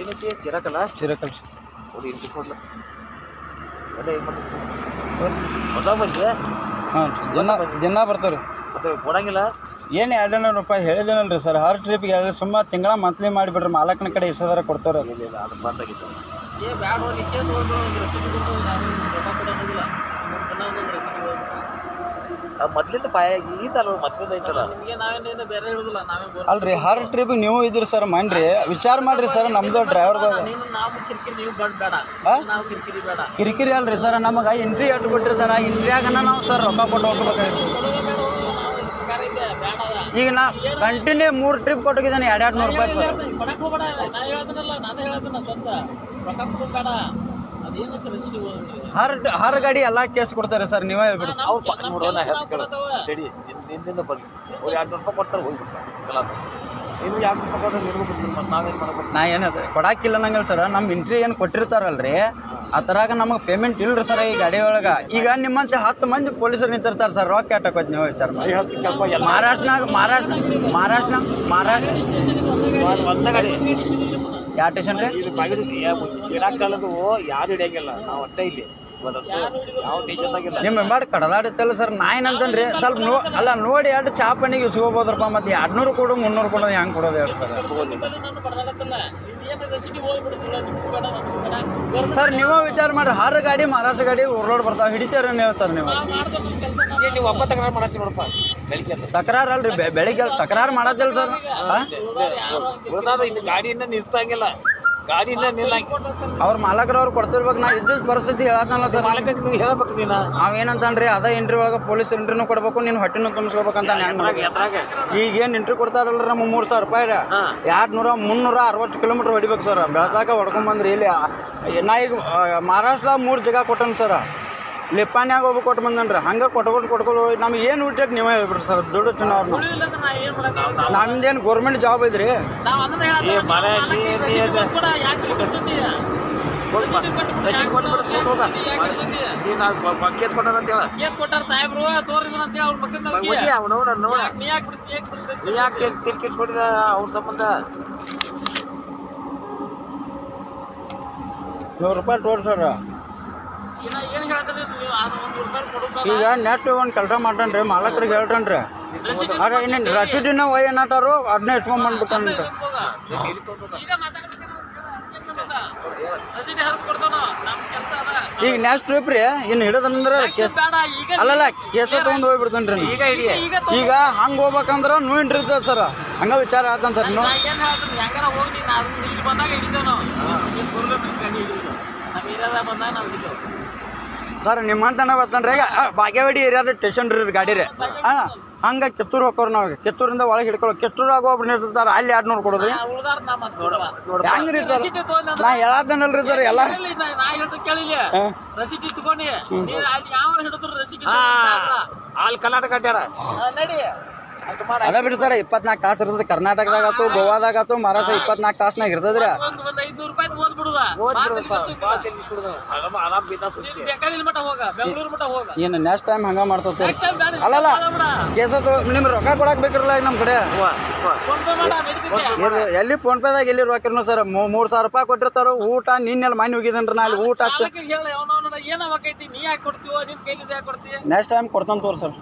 ಏನೈತಿ ಚಿರಕಲ್ಲ ಚಿರಕಲ್. ನೋಡಿ ಇಂಟಿ ಕೊಡ್ಲ ಅದೇ ಏನು ಹೊಸ ಬಂದಿದೆ? ಹಾಂ ಜನ ದಿನ ಬರ್ತಾರೆ. ಮತ್ತೆ ಕೊಡಂಗಿಲ್ಲ? ಏನು ಎರಡು ನೂರು ರೂಪಾಯಿ ಹೇಳಿದೇನಲ್ರಿ ಸರ್. ಹರ್ ಟ್ರಿಪ್ಗೆ ಎರಡು ಸುಮ್ಮ ತಿಂಗಳ ಮಂತ್ಲಿ ಮಾಡಿಬಿಡ್ರಿ. ಮಾಲಕನ ಕಡೆ ಇಸದಾರ ಕೊಡ್ತಾರ. ಅದು ಬಂದಾಗಿತ್ತು ಏ ಬ್ಯಾಡ ಹೋಗಿ ಕೇಸ್ ಹೋಗ್ಬಿಡು ಒಂದು ರೆಸಿಪಿ ಕೊಡ್ತು ನಾನು ರೊಕ್ಕ ಕೊಡೋದಿಲ್ಲ ಮೂರು ದಿನ ಒಂದೊಂದು ರೆಸಿಪಿ ಹೋಗ್ಬಿಟ್ಟು ಅದು ಮೊದ್ಲಿಂದ ಪಾಯ ಈತಲ್ಲ ಮೊದ್ಲಿಂದ ಐತಲ್ಲ. ನಿಮಗೆ ನಾವೇನೇನು ಬೇರೆ ಹೇಳುದಿಲ್ಲ ನಾವೇ ಬೋರ್ ಅಲ್ರಿ ಹರ್ ಟ್ರಿಪ್ ನೀವು ಇದ್ರಿ ಸರ್ ಮಾಡ್ರಿ ವಿಚಾರ ಮಾಡ್ರಿ ಸರ್ ನಮ್ದು ಡ್ರೈವರ್ಗಳು ನೀನು ನಾವು ಕಿರಿಕಿರಿ ನೀವು ಬೇಡ ಬೇಡ. ನಾವು ಕಿರಿಕಿರಿ ಬೇಡ. ಕಿರಿಕಿರಿ ಅಲ್ರಿ ಸರ್ ನಮಗೆ ಎಂಟ್ರಿ ಅಟ್ಟು ಎಂಟ್ರಿ ಎಂಟ್ರಿಯಾಗನ ನಾವು ಸರ್ ರೊಕ್ಕ ಕೊಟ್ಟು ಹೋಗ್ಬೇಕಾಗಿತ್ತು ಈಗ ನಾ ಕಂಟಿನ್ಯೂ ಮೂರು ಟ್ರಿಪ್ ಕೊಟ್ಟಿದ್ದಾನೆ ಎರಡು ಎರಡು ನೂರು ರೂಪಾಯಿ ಸರ್ ಕೊಡಕ್ ಹೋಗ್ಬೇಡ ನಾ ಹೇಳ್ತೀನಲ್ಲ ನಾನು ಹೇಳ್ತೀನಿ ಸ್ವಂತ. ರೊಕ್ಕ ಕೊಡೋದು ಹರ ಹರ್ ಗಾಡಿ ಎಲ್ಲ ಕೇಸ್ ಕೊಡ್ತಾರೆ ಸರ್ ನೀವೇ ಹೇಳ್ಬಿಡಿ. ಅವ್ರು ಪಕ್ಕ ನೋಡೋ ನಾ ಹೇಳ್ತೀನಿ ತಡಿ ನಿನ್- ನಿನ್ನಿಂದ ಬರ್ಲಿ ಅವ್ರು ಎರಡು ನೂರು ರೂಪಾಯಿ ಕೊಡ್ತಾರೆ ಹೋಗ್ಬಿಡ್ತಾರೆ. ಕ್ಲಾಸ್. ಇನ್ನು ಎರಡು ರೂಪಾಯಿ ಕೊಟ್ಟರೆ ನಿನಗೂ ಬಿಡ್ತೀನಿ ಮತ್ತೆ ನಾವೇನು ಮಾಡ್ಬೇಕು ನಾ ಏನದ ಕೊಡಾಕಿಲ್ಲ ನಂಗಲ್ ಸರ್ ನಮ್ಮ ಇಂಟ್ರಿ ಏನು ಕೊಟ್ಟಿರ್ತಾರಲ್ರಿ ಆ ಥರಾಗ ನಮಗೆ ಪೇಮೆಂಟ್ ಇಲ್ರಿ ಸರ್ ಈ ಗಾಡಿ ಒಳಗೆ. ಈಗ ನಿಮ್ಮಂಚೆ ಹತ್ತು ಮಂದಿ ಪೊಲೀಸರು ನಿಂತಿರ್ತಾರೆ ಸರ್ ರೊಕ್ಕ ಹೋದ್ ನೀವು ವಿಚಾರ ಮಾಡಿ. ಕೇಳ್ಕೊ ಎಲ್ಲ ಮಾರಾಟ ಮಹಾರಾಷ್ಟ್ರ ಮಹಾರಾಷ್ಟ್ರ ಮಹಾರಾಷ್ಟ್ರ. ಒಂದ ಗಾಡಿ. ಯಾವ ಸ್ಟೇಷನ್ ರೀ? ಇದು ಬಾಗಿಲು ಯಾರು ಹಿಡಿಯಂಗಿಲ್ಲ. ನಾವು ಒಟ್ಟೆ ಇಲ್ಲಿ. ನಿಮ್ಮ ಮಾಡಿ ಕಡದಾಡುತ್ತಲ್ಲ ಸರ್ ನಾಯಿನ ಅಂತನ್ರಿ ಸ್ವಲ್ಪ ನೋ ಅಲ್ಲ ನೋಡಿ ಎರಡು ಚಾಪಣಿಗೆ ಸಿಗೋಬೋದ್ರಪ್ಪ ಮತ್ತೆ ಎರಡ್ನೂರು ಕೊಡು ಮುನ್ನೂರು ಕೊಡೋದು ಹೆಂಗೆ ಕೊಡೋದು ಹೇಳಿ ಸರ್. ಸರ್ ನೀವು ವಿಚಾರ ಮಾಡ್ರಿ ಹಾರ ಗಾಡಿ ಮಹಾರಾಷ್ಟ್ರ ಗಾಡಿ ರೋಡ್ ಬರ್ತಾವ. ಹಿಡಿತೀರ ನೀವು ಸರ್ ನೀವು? ನಾವು ಒಬ್ಬ ತಕರಾರು ಮಾಡತ್ತಿ ನೋಡಪ್ಪ. ಬೆಳಿಗ್ಗೆ ತಕರಾರು ಅಲ್ರಿ ಬೆಳಿಗ್ಗೆ ತಕರಾರು ಮಾಡತ್ತಿಲ್ಲ ಸರ್. ಗಾಡಿಯಿಂದ ನಿಲ್ತಂಗಿಲ್ಲ ಗಾಡಿಯಿಂದ ನಿಲ್ಲ ಅವ್ರ ಮಾಲಕರವ್ರು ಕೊಡ್ತಿರ್ಬೇಕು ನಾ ಇದ್ದ ಪರಿಸ್ಥಿತಿ ಹೇಳತ್ತಲ್ಲ ಸರ್. ಮಾಲಕ ನಿಮ್ಗೆ ಹೇಳ್ಬೇಕು ನೀನ. ಅವೇನಂತನ್ರಿ ಅದ ಇಂಟ್ರಿ ಒಳಗೆ ಪೊಲೀಸ್ ಇಂಟ್ರಿನೂ ಕೊಡ್ಬೇಕು ನೀನು ಹೊಟ್ಟಿನೂ ತುಂಬಿಸ್ಕೋಬೇಕಂತ ಈಗ ಏನ್ ಎಂಟ್ರಿ ಕೊಡ್ತಾರಲ್ರಿ ನಮ್ಮ ಮೂರು ಸಾವಿರ ರೂಪಾಯಿ ಎರಡ್ ನೂರ ಮುನ್ನೂರ ಅರವತ್ತು ಕಿಲೋಮೀಟರ್ ಹೊಡಿಬೇಕು ಸರ್. ಬೆಳಕಾಕ ಹೊಡ್ಕೊಂಡ್ ಬಂದ್ರಿ ಇಲ್ಲಿ. ನಾ ಈಗ ಮಹಾರಾಷ್ಟ್ರ ಮೂರು ಜಾಗ ಕೊಟ್ಟನ್ ಸರ್. ಲಿಪ್ಪಾನ್ಯಾಗ ಹೋಗ್ಬೇಕು ಕೊಟ್ಟು ಬಂದನ್ರಿ ಹಂಗೆ ಕೊಟ್ಕೊಟ್ಟು ಕೊಟ್ಕೊಂಡು ನಮ್ಗೆ ಏನು ಊಟಕ್ಕೆ ನೀವೇ ಹೇಳ್ಬಿಡ್ರಿ ಸರ್? ದುಡ್ಡು ನಮ್ದು ನಮ್ದೇನು ಗೌರ್ಮೆಂಟ್ ಜಾಬ್ ಇದ್ರಿ? ಹೋಗ. ಅವ್ರ. ಹೋಗಿ ಸಂಬಂಧ? ನೂರು ರೂಪಾಯಿ ಸರ್. ಈಗ ನೆಟ್ ಒಂದು ಕೆಲಸ ಮಾಡ್ತಾನ್ರಿ ಮಾಲಕರಿಗೆ ಹೇಳ್ತಾನ್ರಿ. ಅರೆ ಇನ್ನೇನು ರಸೀದಿನ ಒಯ್ ಏನಾಟಾರು ಅದನ್ನ ಇಟ್ಕೊಂಡ್ ಬಂದ್ಬಿಟ್ಟನ್ರಿ ಹೋಗ. ಈಗ ನೆಕ್ಸ್ಟ್ ಟ್ರಿಪ್ ರೀ ಇನ್ನು ಹಿಡಿದಂದ್ರೆ ಕೇಸ್ ಅಲ್ಲಲ್ಲ ಕೇಸ ತಗೊಂಡ್ ಹೋಗ್ಬಿಡ್ತೇನ್ರಿ ಈಗ ಈಗ ಹಂಗ ಹೋಗ್ಬೇಕಂದ್ರ ನೂ ಇಂಟ್ರಿ ಸರ್. ಹಂಗ ವಿಚಾರ ಆತನ್ ಸರ್ ಬಂದಾಗ ಹಿಡಿತೇವೆ ನಾವು ಬಂದಾಗ ನಾವು ಸರ್ ನಿಮ್ಮಂತನ ಬರ್ತನ್ರಿ ಈಗ ರೀ ಬಾಗೇವಾಡಿ ಏರಿಯಾದ ಸ್ಟೇಷನ್ ರೀ ಗಾಡಿ ರೀ. ಹಾಂ ಹಂಗ ಕಿತ್ತೂರು ಹೋಗೋರು ನಾವು ಕಿತ್ತೂರಿಂದ ಒಳಗೆ ಹಿಡ್ಕೊಳ್ಳೋ ಕಿತ್ತೂರಾಗ ಒಬ್ರು ನಿಂತಿರ್ತಾರ ಅಲ್ಲಿ ಎರಡು ನೂರು ಕೊಡೋದ್ರಿ? ಉಳ್ದಾರ ನಾ ಮತ್ತೆ ಕೊಡುವ. ಹೆಂಗ್ರಿ ಸರ್? ನಾ ಹೇಳತ್ತೇನಲ್ರಿ ಸರ್ ಎಲ್ಲ. ರಸೀದಿ ತಗೊಂಡಿ. ಅಲ್ಲಿ ಯಾವ ಹಿಡಿದ್ರು ಅಲ್ಲಿ ಕರ್ನಾಟಕ ಅಡ್ಡಾಡ ಅದ ಬಿಡ್ರಿ ಸರ್ ಇಪ್ಪತ್ನಾಲ್ಕು ತಾಸು ಇರ್ತದೆ. ಕರ್ನಾಟಕದಾಗ ಆತು ಗೋವಾದಾಗ ಆತು ಮಹಾರಾಷ್ಟ್ರ ಇಪ್ಪತ್ನಾಲ್ಕು ತಾಸ್ನಾಗ ಇರ್ತದ್ರಿ ಏನು ನೆಕ್ಸ್ಟ್ ಟೈಮ್ ಹಂಗ ಮಾಡ್ತೇವೆ ಅಲ್ಲಲ್ಲ ಕೇಸದು ಕೇಸ ನಿಮ್ಗೆ ರೊಕ್ಕ ಕೊಡಕ್ ಬೇಕಿರಲ್ಲ ಈಗ ನಮ್ಮ ಕಡೆ. ಎಲ್ಲಿ- ಫೋನ್ ಪೇದಾಗ ಎಲ್ಲಿ ರೊಕ್ಕ ಸರ್ ಮೂರ್ ಸಾವಿರ ರೂಪಾಯಿ ಕೊಟ್ಟಿರ್ತಾರ ಊಟ ನಿನ್ನೆಲ್ಲ ಮನೆ ಹೋಗಿದನ್ರಿ ನಾ ಅಲ್ಲಿ ಊಟ ನೆಕ್ಸ್ಟ್ ಟೈಮ್ ಕೊಡ್ತಾನೆ ತೋರ್ ಸರ್.